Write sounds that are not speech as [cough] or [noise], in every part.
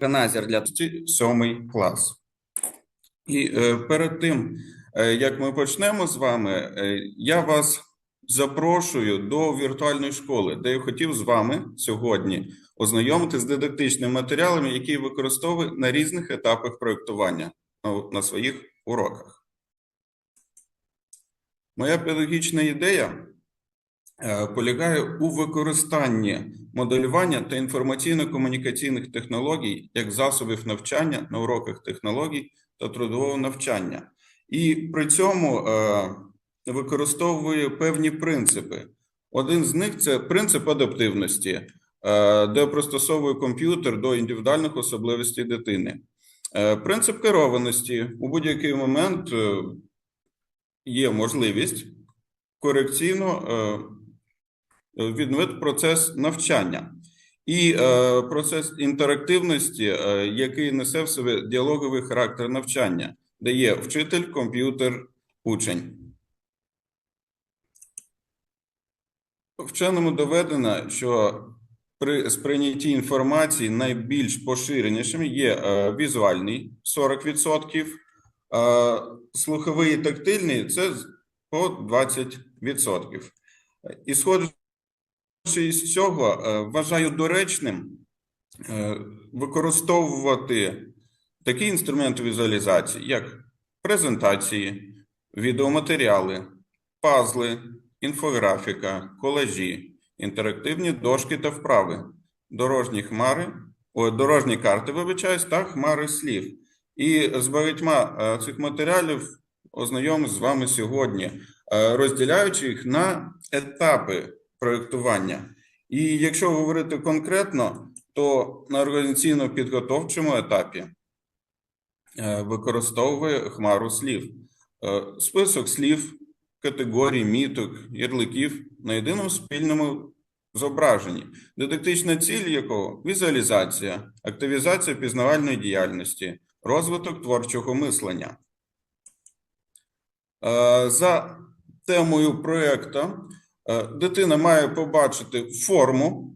органайзер для сьомий клас. І е, перед тим, е, як ми почнемо з вами, е, я вас запрошую до віртуальної школи, де я хотів з вами сьогодні ознайомити з дидактичними матеріалами, які використовую на різних етапах проєктування на, на своїх уроках. Моя педагогічна ідея полягає у використанні моделювання та інформаційно-комунікаційних технологій як засобів навчання на уроках технологій та трудового навчання. І при цьому е, використовує певні принципи. Один з них це принцип адаптивності, е, де пристосовує комп'ютер до індивідуальних особливостей дитини. Е, Принцип керованості у будь-який момент е, є можливість корекційно е, відновити процес навчання. І е, процес інтерактивності, е, який несе в себе діалоговий характер навчання, де є вчитель, комп'ютер, учень. Вченому доведено, що при сприйнятті інформації найбільш поширенішим є е, візуальний 40%, е, слуховий і тактильний це по 20%. І сходячи із цього, е, вважаю доречним е, використовувати такі інструменти візуалізації, як презентації, відеоматеріали, пазли, інфографіка, колажі, інтерактивні дошки та вправи, дорожні хмари, о, дорожні карти, вибачаюсь, та хмари слів. І з багатьма е, цих матеріалів ознайомимось з вами сьогодні, розділяючи їх на етапи проєктування. І якщо говорити конкретно, то на організаційно-підготовчому етапі е, використовує хмару слів. Е, Список слів, категорій, міток, ярликів на єдиному спільному зображенні, дидактична ціль якого візуалізація, активізація пізнавальної діяльності, розвиток творчого мислення. Е, За темою проєкту дитина має побачити форму,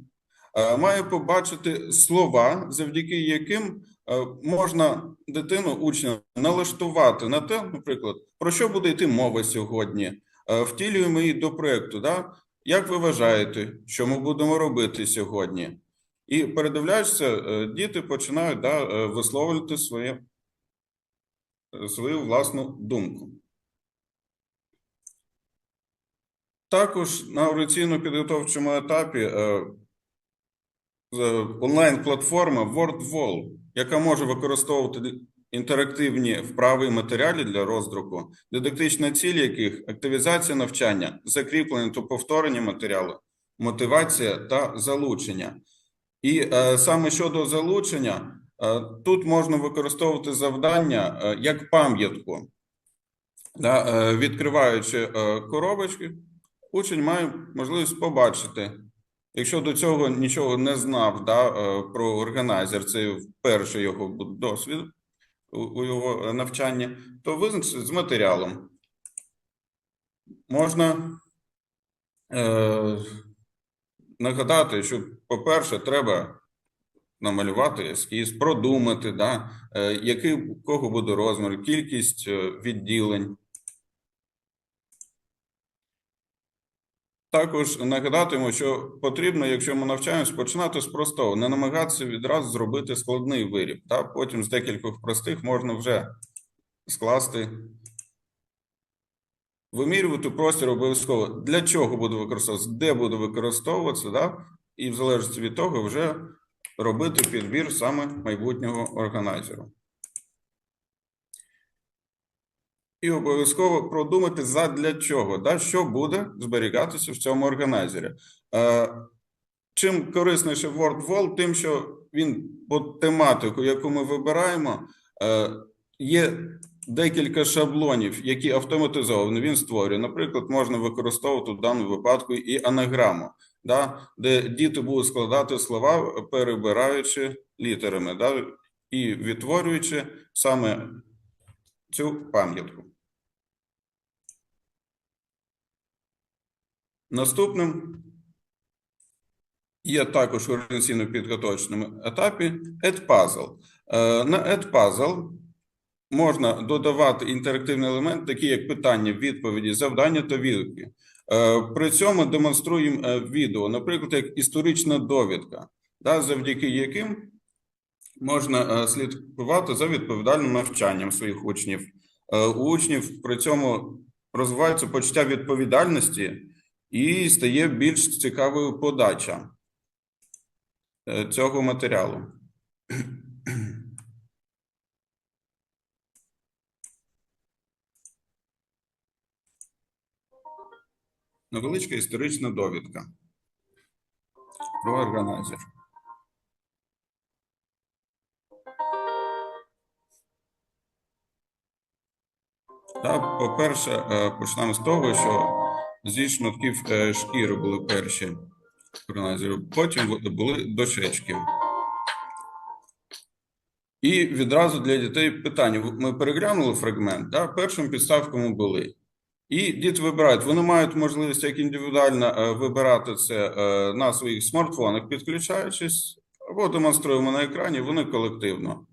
е, має побачити слова, завдяки яким е, можна дитину, учня налаштувати на те, наприклад, про що буде йти мова сьогодні. Е, Втілюємо її до проєкту. Да? Як ви вважаєте, що ми будемо робити сьогодні? І передивляючися, е, діти починають да, е, висловлювати своє, е, свою власну думку. Також на організаційно-підготовчому етапі е, онлайн-платформа WordWall, яка може використовувати інтерактивні вправи і матеріали для роздруку, дидактична ціль яких активізація навчання, закріплення та повторення матеріалу, мотивація та залучення. І е, саме щодо залучення, е, тут можна використовувати завдання як пам'ятку. Відкриваючи коробочки, учень має можливість побачити. Якщо до цього нічого не знав да, е, про органайзер, це вперше його досвід у, його навчанні, то визначитися з матеріалом. Можна е, нагадати, що, по-перше, треба намалювати ескіз, продумати, да, е, який у кого буде розмір, кількість е, відділень. Також нагадатиму, що потрібно, якщо ми навчаємось, починати з простого, не намагатися відразу зробити складний виріб. Та потім з декількох простих можна вже скласти, вимірювати простір обов'язково. Для чого буде використовуватися, де буде використовуватися, да? і в залежності від того вже робити підбір саме майбутнього органайзеру. І обов'язково продумати задля чого, да, що буде зберігатися в цьому органайзері. Е, чим корисніше WordWall, тим, що він по тематику, яку ми вибираємо, е, є декілька шаблонів, які автоматизовані він створює. Наприклад, можна використовувати в даному випадку і анаграму, да, де діти будуть складати слова, перебираючи літерами, да, і відтворюючи саме цю пам'ятку. Наступним Є також в організаційно-підготовчному етапі Edpuzzle. Е, На Edpuzzle можна додавати інтерактивний елемент, такі як питання, відповіді, завдання та відгуки. Е, При цьому демонструємо е, відео, наприклад, як історична довідка, завдяки яким можна слідкувати за відповідальним навчанням своїх учнів. У учнів при цьому розвивається почуття відповідальності і стає більш цікавою подача е, цього матеріалу. [clears throat] Невеличка історична довідка про органайзер. По-перше, е, почнемо з того, що зі шматків е, шкіри були перші органайзери, потім були дощечки. І відразу для дітей питання. Ми переглянули фрагмент, да? першим підставками були. І діти вибирають, вони мають можливість як індивідуально е, вибирати це е, на своїх смартфонах, підключаючись, або демонструємо на екрані, вони колективно.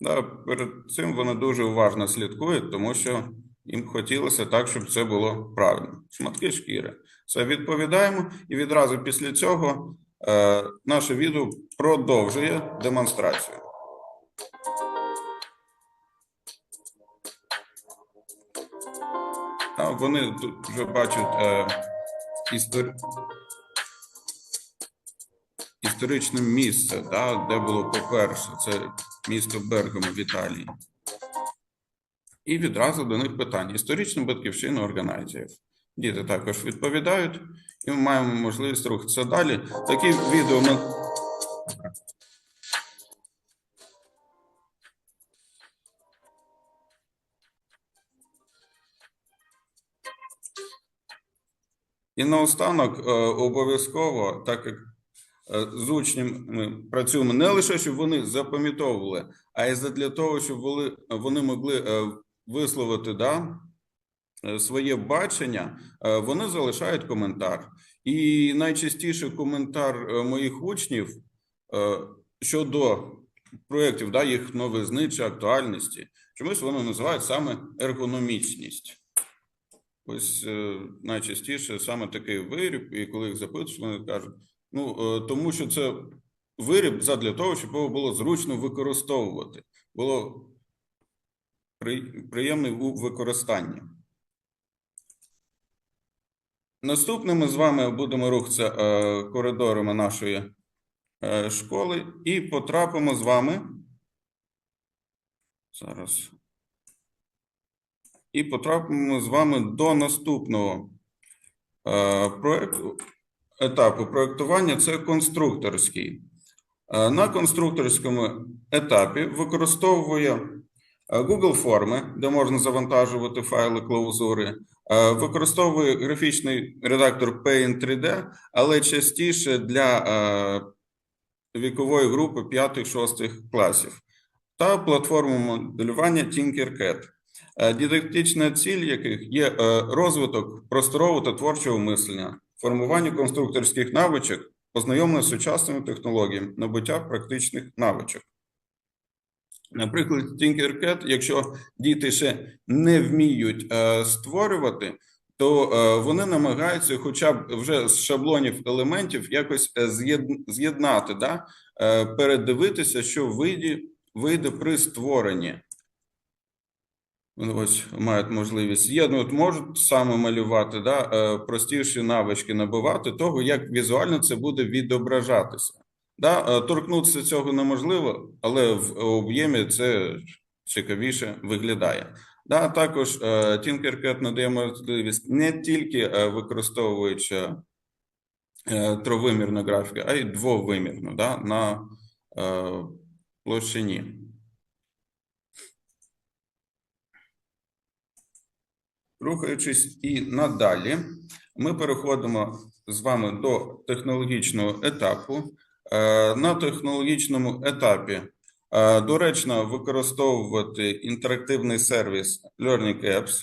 Да, перед цим вони дуже уважно слідкують, тому що їм хотілося так, щоб це було правильно. Шматки шкіри. Це відповідаємо, і відразу після цього е, наше відео продовжує демонстрацію. А вони тут вже бачать е, істор... історичне місце, да, де було по-перше, це місто Бергамо в Італії. І відразу до них питання: історична батьківщина органайзерів. Діти також відповідають, і ми маємо можливість рухатися далі. Такі відео ми. І наостанок е, обов'язково, так як е, з учнем ми працюємо не лише, щоб вони запам'ятовували, а й для того, щоб вони, вони могли е, висловити да, е, своє бачення, е, вони залишають коментар. І найчастіше коментар е, моїх учнів щодо проєктів, да, їх новизни чи актуальності, чомусь вони називають саме ергономічність. Ось найчастіше саме такий виріб, і коли їх запитуєш, вони кажуть: ну тому що це виріб задля того, щоб його було зручно використовувати, було приємний у використанні. Наступне ми з вами будемо рухатися е, коридорами нашої е, школи і потрапимо з вами. Зараз і потрапимо з вами до наступного е, проекту, етапу проектування. Це конструкторський. На конструкторському етапі використовує Google форми, де можна завантажувати файли клаузури, е, використовує графічний редактор Paint 3D, але частіше для е, вікової групи 5-6 класів та платформу моделювання Tinkercad. Е, Дидактична ціль яких є е, розвиток просторового та творчого мислення, формування конструкторських навичок, ознайомлення з сучасними технологіями, набуття практичних навичок. Наприклад, Tinkercad, якщо діти ще не вміють е, створювати, то е, вони намагаються хоча б вже з шаблонів елементів якось е, з'єд- з'єднати, да? передивитися, що вийде, вийде при створенні. Ось мають можливість з'єднувати, можуть саме малювати, да, простіші навички набувати того, як візуально це буде відображатися. Да, е, торкнутися цього неможливо, але в об'ємі це цікавіше виглядає. Да, також е, Tinkercad надає можливість не тільки е, використовуючи тровимірну графіку, а й двовимірну да, на площині. Рухаючись і надалі, ми переходимо з вами до технологічного етапу. Е, На технологічному етапі е, доречно використовувати інтерактивний сервіс Learning Apps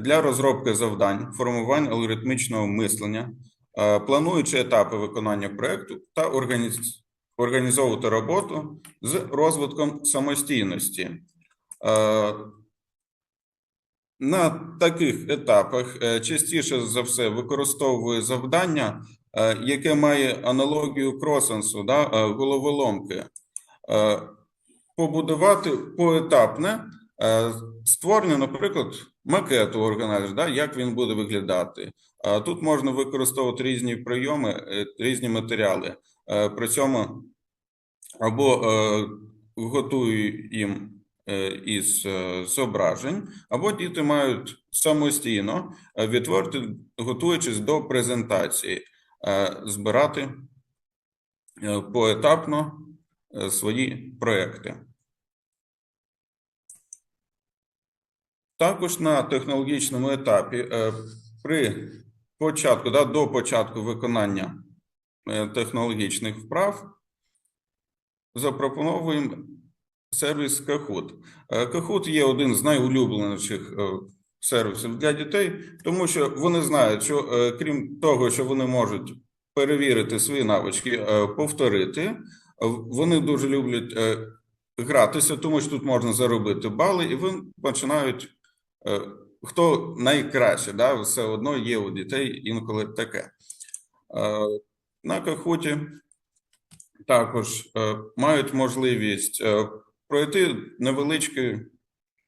для розробки завдань, формування алгоритмічного мислення, е, плануючи етапи виконання проекту та організовувати роботу з розвитком самостійності. На таких етапах частіше за все використовує завдання, яке має аналогію кросенсу, да, е, головоломки. Е, Побудувати поетапне е, створення, наприклад, макету органайзер, да, як він буде виглядати. Тут можна використовувати різні прийоми, е, різні матеріали. Е, При цьому або е, готую їм е, із е, зображень, або діти мають самостійно е, відтворити, готуючись до презентації, е, збирати е, поетапно е, свої проекти. Також на технологічному етапі е, при початку, да, до початку виконання е, технологічних вправ запропонуємо сервіс Kahoot. Е, Kahoot є один з найулюбленіших е, сервісів для дітей, тому що вони знають, що е, крім того, що вони можуть перевірити свої навички, е, повторити, вони дуже люблять е, гратися, тому що тут можна заробити бали, і вони починають. Хто найкраще, да, все одно є у дітей інколи таке. На Кахуті також мають можливість пройти невеличке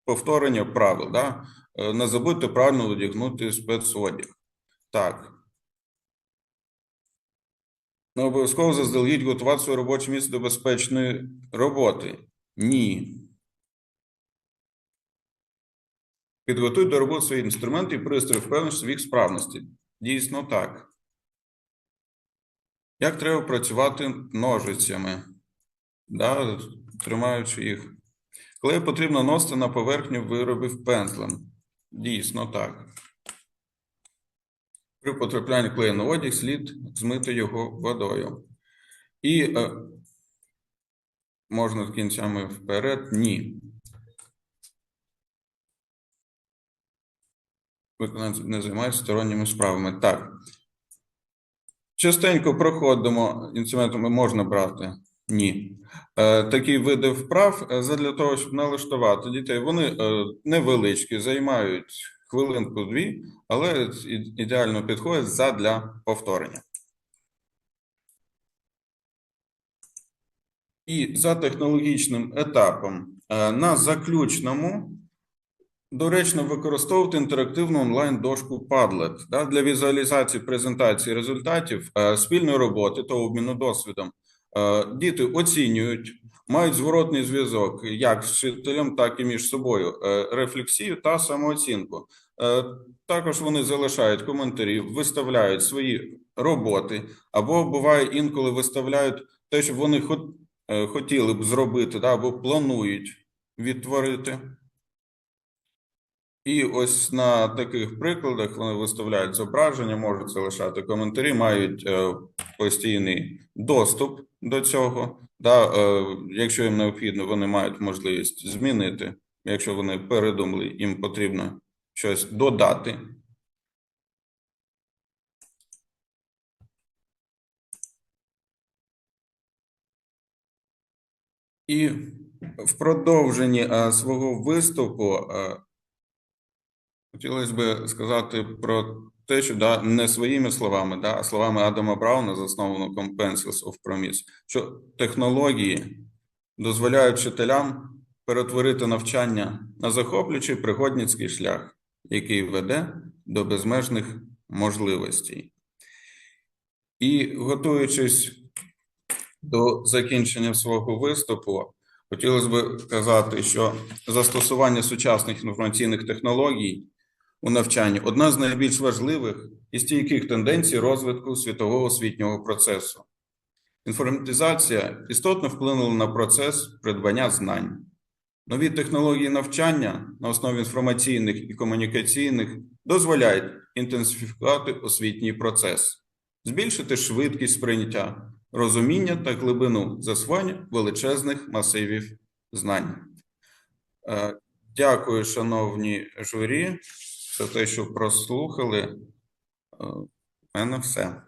повторення правил, да? Е, не забудьте правильно одягнути спецодяг. Так. Не обов'язково заздалегідь готувати своє робоче місце до безпечної роботи. Ні. Підготуй до роботи свої інструменти і пристрої, впевненість в їх справності. Дійсно так. Як треба працювати ножицями, да, тримаючи їх. Клей потрібно носити на поверхню виробів пензлем. Дійсно так. При потраплянні клею на одяг слід змити його водою. І е, можна з кінцями вперед? Ні. Виконавець не займається сторонніми справами. Так. Частенько проходимо інструментами можна брати? Ні. Е, такі види вправ е, задля того, щоб налаштувати дітей. Вони е, невеличкі, займають хвилинку-дві, але ідеально підходять задля повторення. І за технологічним етапом на заключному доречно використовувати інтерактивну онлайн-дошку Padlet для візуалізації презентації результатів спільної роботи та обміну досвідом. Е, Діти оцінюють, мають зворотний зв'язок як з вчителем, так і між собою, е, рефлексію та самооцінку. Е, Також вони залишають коментарі, виставляють свої роботи, або буває інколи виставляють те, що вони хот- хотіли б зробити, або планують відтворити. І ось на таких прикладах вони виставляють зображення, можуть залишати коментарі, мають е, постійний доступ до цього. Да, е, якщо їм необхідно, вони мають можливість змінити. Якщо вони передумали, їм потрібно щось додати. І в продовженні е, свого виступу Хотілося б сказати про те, що да, не своїми словами, да, а словами Адама Брауна, засновником Pencils of Promise, що технології дозволяють вчителям перетворити навчання на захоплюючий пригодницький шлях, який веде до безмежних можливостей. І готуючись до закінчення свого виступу, хотілося б сказати, що застосування сучасних інформаційних технологій у навчанні одна з найбільш важливих і стійких тенденцій розвитку світового освітнього процесу. Інформатизація істотно вплинула на процес придбання знань. Нові технології навчання на основі інформаційних і комунікаційних дозволяють інтенсифікувати освітній процес, збільшити швидкість сприйняття, розуміння та глибину засвоєння величезних масивів знань. Е, Дякую, шановні журі, за те, що прослухали. в У мене все.